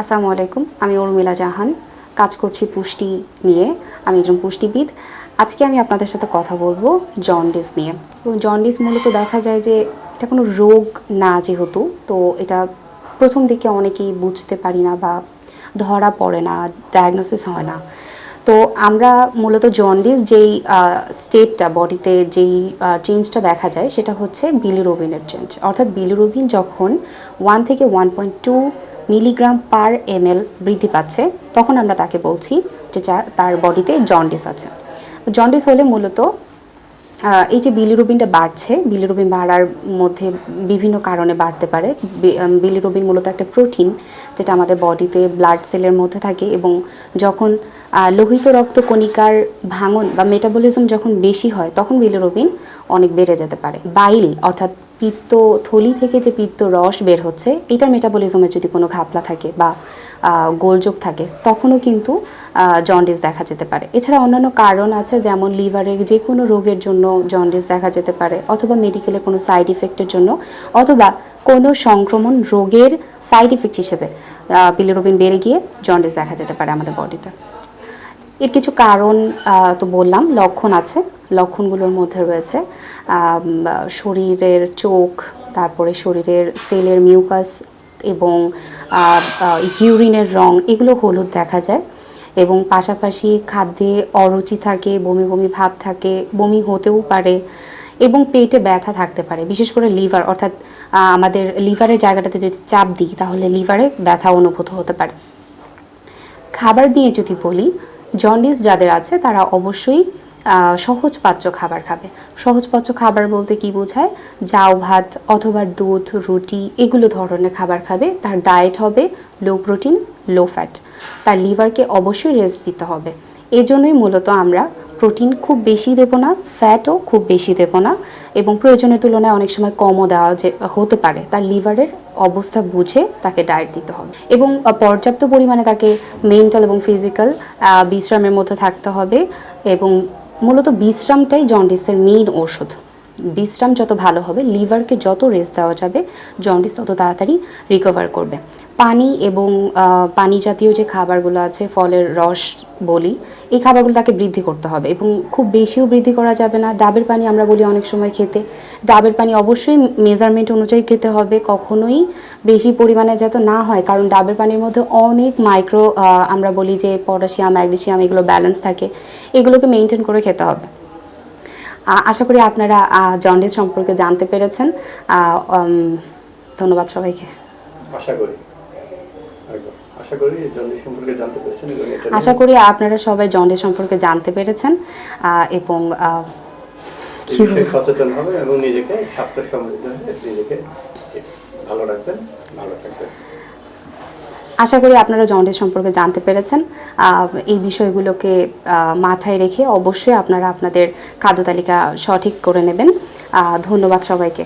আসসালামু আলাইকুম, আমি উর্মিলা জাহান। কাজ করছি পুষ্টি নিয়ে, আমি একজন পুষ্টিবিদ। আজকে আমি আপনাদের সাথে কথা বলব জন্ডিস নিয়ে। এবং জন্ডিস মূলত দেখা যায় যে এটা কোনো রোগ না যেহেতু, তো এটা প্রথম দিকে অনেকেই বুঝতে পারি না বা ধরা পড়ে না ডায়াগনোসিস হয় না। তো আমরা মূলত জন্ডিস যেই স্টেটটা বডিতে যেই চেঞ্জটা দেখা যায়, সেটা হচ্ছে বিলিরুবিনের চেঞ্জ অর্থাৎ বিলিরুবিন যখন ওয়ান থেকে one point two milligram per M বৃদ্ধি পাচ্ছে, তখন আমরা তাকে বলছি যে তার বডিতে জন্ডিস আছে। জন্ডিস হলে মূলত এই যে বিলিরুবিনটা বাড়ছে, বিলিরুবিন বাড়ার মধ্যে বিভিন্ন কারণে বাড়তে পারে। বিলিরুবিন মূলত একটা প্রোটিন যেটা আমাদের বডিতে ব্লাড সেলের মধ্যে থাকে এবং যখন লোহিত রক্ত কণিকার ভাঙন বা মেটাবলিজম যখন বেশি হয়, তখন বিলিরুবিন অনেক বেড়ে যেতে পারে। বাইল অর্থাৎ পিত্ত থলি থেকে যে পিত্ত রস বের হচ্ছে এটার মেটাবলিজমে যদি কোনো ঘাপলা থাকে বা গোলযোগ থাকে, তখনও কিন্তু জন্ডিস দেখা যেতে পারে। এছাড়া অন্যান্য কারণ আছে, যেমন লিভারের যে কোনো রোগের জন্য জন্ডিস দেখা যেতে পারে, অথবা মেডিকেলের কোনো সাইড ইফেক্টের জন্য, অথবা কোনো সংক্রমণ রোগের সাইড ইফেক্ট হিসেবে বিলিরুবিন বেড়ে গিয়ে জন্ডিস দেখা যেতে পারে আমাদের বডিতে এর কিছু কারণ তো বললাম, লক্ষণ আছে, লক্ষণগুলোর মধ্যে রয়েছে। শরীরের চোখ, তারপরে শরীরের সেলের মিউকাস এবং ইউরিনের রং, এগুলো হলুদ দেখা যায়। এবং পাশাপাশি খাদ্যে অরুচি থাকে, বমি বমি ভাব থাকে, বমি হতেও পারে এবং পেটে ব্যথা থাকতে পারে, বিশেষ করে লিভার। অর্থাৎ আমাদের লিভারের জায়গাটাতে যদি চাপ দিই, তাহলে লিভারে ব্যথা অনুভূত হতে পারে। খাবার নিয়ে যদি বলি জন্ডিস যাদের আছে, তারা অবশ্যই সহজপাচ্য খাবার খাবে। সহজপাচ্য খাবার বলতে কি বোঝায়? জাউ ভাত অথবা দুধ, রুটি, এগুলো ধরনের খাবার খাবে। তার ডায়েট হবে লো প্রোটিন লো ফ্যাট তার লিভারকে অবশ্যই রেস্ট দিতে হবে। এজন্যই মূলত আমরা প্রোটিন খুব বেশি দেবো না ফ্যাটও খুব বেশি দেবো না এবং প্রয়োজনের তুলনায় অনেক সময় কমও দেওয়া যে, হতে পারে। তার লিভারের অবস্থা বুঝে তাকে ডায়েট দিতে হবে। এবং পর্যাপ্ত পরিমাণে তাকে মেন্টাল এবং ফিজিক্যাল বিশ্রামের মধ্যে থাকতে হবে এবং মূলত বিশ্রামটাই জন্ডিসের মেইন ওষুধ বিশ্রাম যত ভালো হবে, লিভারকে যত রেস্ট দেওয়া যাবে জন্ডিস তত তাড়াতাড়ি রিকভার করবে। পানি এবং পানি জাতীয় যে খাবারগুলো আছে, ফলের রস বলি, এই খাবারগুলো তাকে বৃদ্ধি করতে হবে এবং খুব বেশিও বৃদ্ধি করা যাবে না। ডাবের পানি আমরা বলি অনেক সময় খেতে। ডাবের পানি অবশ্যই মেজারমেন্ট অনুযায়ী খেতে হবে, কখনোই বেশি পরিমাণে যাতে না হয়, কারণ ডাবের পানির মধ্যে অনেক মাইক্রো আমরা বলি যে পটাশিয়াম ম্যাগনেসিয়াম এগুলো ব্যালেন্স থাকে। এগুলোকে মেনটেন করে খেতে হবে। আশা করি আপনারা জন্ডিস সম্পর্কে জানতে পেরেছেন। ধন্যবাদ সবাইকে। আশা করি। আশা করি আপনারা সবাই জন্ডিস সম্পর্কে জানতে পেরেছেন এবং? সচেতন হবে এবং নিজেকে স্বাস্থ্য সমৃদ্ধ নিজেকে ভালো রাখবেন। ভালো থাকবেন। আশা করি আপনারা জন্ডিস সম্পর্কে জানতে পেরেছেন। এই বিষয়গুলোকে মাথায় রেখে অবশ্যই আপনারা আপনাদের খাদ্য তালিকা সঠিক করে নেবেন। ধন্যবাদ সবাইকে।